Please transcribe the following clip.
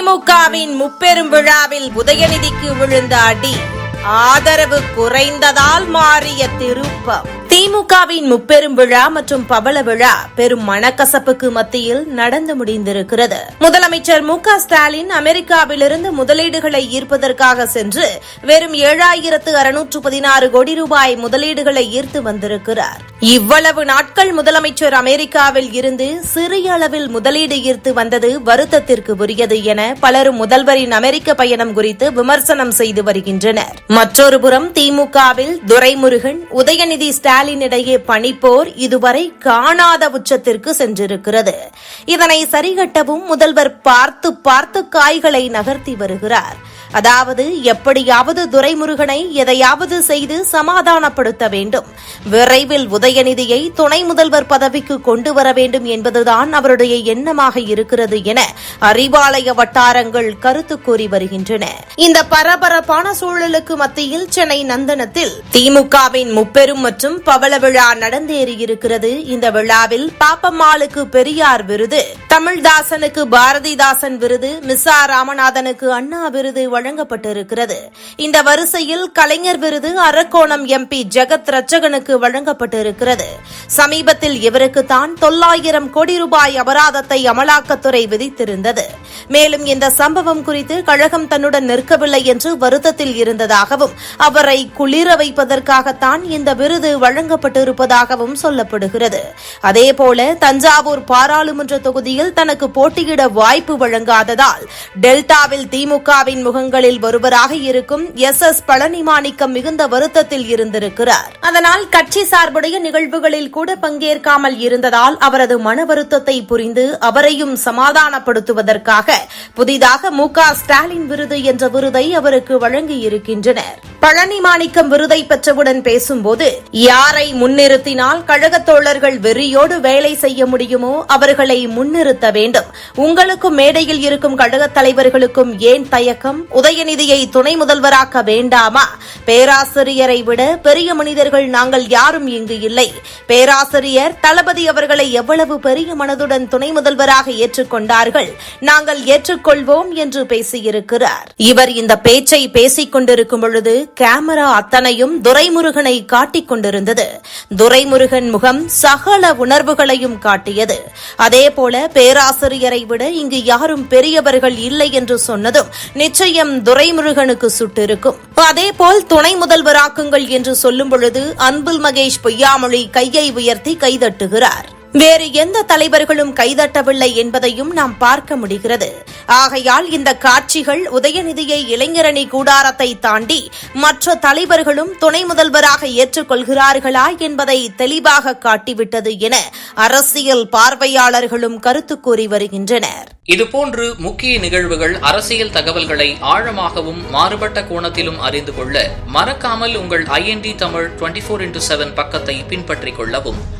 திமுகவின் முப்பெரும் விழாவில் உதயநிதிக்கு விழுந்த அடி. ஆதரவு குறைந்ததால் மாறிய திருப்பம். திமுகவின் முப்பெரும் விழா மற்றும் பவள விழா பெரும் மனக்கசப்புக்கு மத்தியில் நடந்து முடிந்திருக்கிறது. முதலமைச்சர் மு ஸ்டாலின் அமெரிக்காவிலிருந்து முதலீடுகளை ஈர்ப்பதற்காக சென்று வெறும் ஏழாயிரத்து அறுநூற்று பதினாறு கோடி ரூபாய் முதலீடுகளை ஈர்த்து வந்திருக்கிறார். இவ்வளவு நாட்கள் முதலமைச்சர் அமெரிக்காவில் இருந்து சிறிய அளவில் முதலீடு ஈர்த்து வந்தது வருத்தத்திற்கு உரியது என பலரும் முதல்வரின் அமெரிக்க பயணம் குறித்து விமர்சனம் செய்து வருகின்றனர். மற்றொரு புறம் திமுகவில் துரைமுருகன் உதயநிதி ஸ்டாலின் இடையே பணிப்போர் இதுவரை காணாத உச்சத்திற்கு சென்றிருக்கிறது. இதனை சரிகட்டவும் முதல்வர் பார்த்து பார்த்து காய்களை நகர்த்தி வருகிறார். அதாவது எப்படியாவது துரைமுருகனை எதையாவது செய்து சமாதானப்படுத்த வேண்டும். விரைவில் உதயநிதியை துணை முதல்வர் பதவிக்கு கொண்டு வர வேண்டும் என்பதுதான் அவருடைய எண்ணமாக இருக்கிறது என அறிவாலய வட்டாரங்கள் கருத்து கூறி வருகின்றன. இந்த பரபரப்பான சூழலுக்கு மத்தியில் சென்னை நந்தனத்தில் திமுகவின் முப்பெரும் மற்றும் பவள விழா நடந்தேறியிருக்கிறது இந்த விழாவில் பாப்பம்மாளுக்கு பெரியார் விருது தமிழ்தாசனுக்கு பாரதிதாசன் விருது மிஸ்ஸா ராமநாதனுக்கு அண்ணா விருது வழங்கப்பட்டிருக்கிறது. இந்த வரிசையில் கலைஞர் விருது அரக்கோணம் எம்பி ஜெகத் ரட்சகனுக்கு வழங்கப்பட்டிருக்கிறது. சமீபத்தில் இவருக்கு தான் தொள்ளாயிரம் கோடி ரூபாய் அபராதத்தை அமலாக்கத்துறை விதித்திருந்தது. மேலும் இந்த சம்பவம் குறித்து கழகம் தன்னுடன் நிற்கவில்லை என்று வருத்தத்தில் இருந்ததாகவும் அவரை குளிர வைப்பதற்காகத்தான் இந்த விருது வழங்கப்பட்டிருப்பதாகவும் சொல்லப்படுகிறது. அதேபோல தஞ்சாவூர் பாராளுமன்ற தொகுதியில் தனக்கு போட்டியிட வாய்ப்பு வழங்காததால் டெல்டாவில் திமுகவின் முகங்களில் ஒருவராக இருக்கும் எஸ் எஸ் பழனிமாணிக்கம் மிகுந்த வருத்தத்தில் இருந்திருக்கிறார். அதனால் கட்சி சார்புடைய நிகழ்வுகளில் கூட பங்கேற்காமல் இருந்ததால் அவரது மன வருத்தத்தை புரிந்து அவரையும் சமாதானப்படுத்துவதற்காக புதிதாக மு க ஸ்டாலின் விருது என்ற விருதை அவருக்கு வழங்கியிருக்கின்றனர். பழனி மாணிக்கம் விருதை பெற்றவுடன் பேசும்போது யாரை முன்னிறுத்தினால் கழகத் தோழர்கள் வெறியோடு வேலை செய்ய முடியுமோ அவர்களை முன்னிறுத்த வேண்டும். உங்களுக்கும் மேடையில் இருக்கும் கழகத் தலைவர்களுக்கும் ஏன் தயக்கம்? உதயநிதியை துணை முதல்வராக்க வேண்டாமா? பேராசிரியரை விட பெரிய மனிதர்கள் நாங்கள் யாரும் இங்கு இல்லை. பேராசிரியர் தளபதி அவர்களை எவ்வளவு பெரிய மனதுடன் துணை முதல்வராக ஏற்றுக்கொண்டார்கள்? நாங்கள் ஏற்றுக்கொள்வோம் என்று பேசியிருக்கிறார். இவர் இந்த பேச்சை பேசிக் கொண்டிருக்கும் பொழுது கேமரா அத்தனையும் துரைமுருகனை காட்டிக் கொண்டிருந்தது. துரைமுருகன் முகம் சகல உணர்வுகளையும் காட்டியது. அதேபோல பேராசிரியரை விட இங்கு யாரும் பெரியவர்கள் இல்லை என்று சொன்னதும் நிச்சயம் துரைமுருகனுக்கு சுட்டிருக்கும். அதேபோல் துணை முதல்வராக்குங்கள் என்று சொல்லும் பொழுது அன்பில் மகேஷ் பொய்யாமொழி கையை உயர்த்தி கைதட்டுகிறார். வேறு எந்த தலைவர்களும் கைதட்டவில்லை என்பதையும் நாம் பார்க்க முடிகிறது. ஆகையால் இந்த காட்சிகள் உதயநிதியை இளைஞரணி கூடாரத்தை தாண்டி மற்ற தலைவர்களும் துணை முதல்வராக ஏற்றுக்கொள்கிறார்களா என்பதை தெளிவாக காட்டிவிட்டது என அரசியல் பார்வையாளர்களும் கருத்து கூறி வருகின்றனர். இதுபோன்று முக்கிய நிகழ்வுகள் அரசியல் தகவல்களை ஆழமாகவும் மாறுபட்ட கோணத்திலும் அறிந்து கொள்ள மறக்காமல் உங்கள் IND Tamil twenty four into seven பக்கத்தை பின்பற்றிக் கொள்ளவும்.